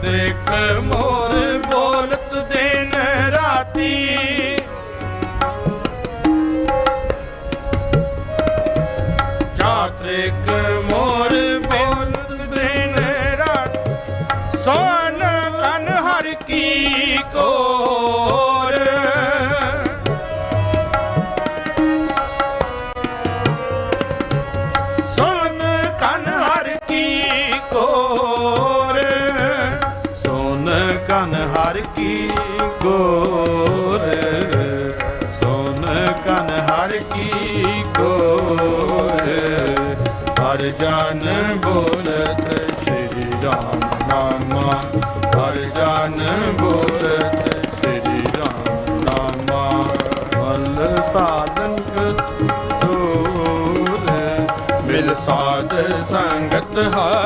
ਚਾਤ੍ਰਿਕ ਮੋਰ ਬੋਲਤ ਦਿਨ ਰਾਤੀ। ਚਾਤ੍ਰਿਕ ਮੋਰ ਬੋਲਤ ਦਿਨ ਰਾਤ। ਸੋਨ ਤਨ ਹਰ ਕੀ ਕੋ ਸੋਨ ਹਰ ਕੀ ਕੋਰ ਸੋਨ ਕਨ ਹਰ ਕੀ ਕੋਰ ਹਰ ਜਨ ਬੋਲਤ ਸ੍ਰੀ ਰਾਮ ਨਾਮਾ, ਹਰ ਜਨ ਬੋਲਤ ਸ੍ਰੀ ਰਾਮ ਨਾਮਾ। ਮਲ ਸਾਜਨ ਜੋਰ ਮਿਲ ਸਾਧ ਸੰਗਤ ਹੈ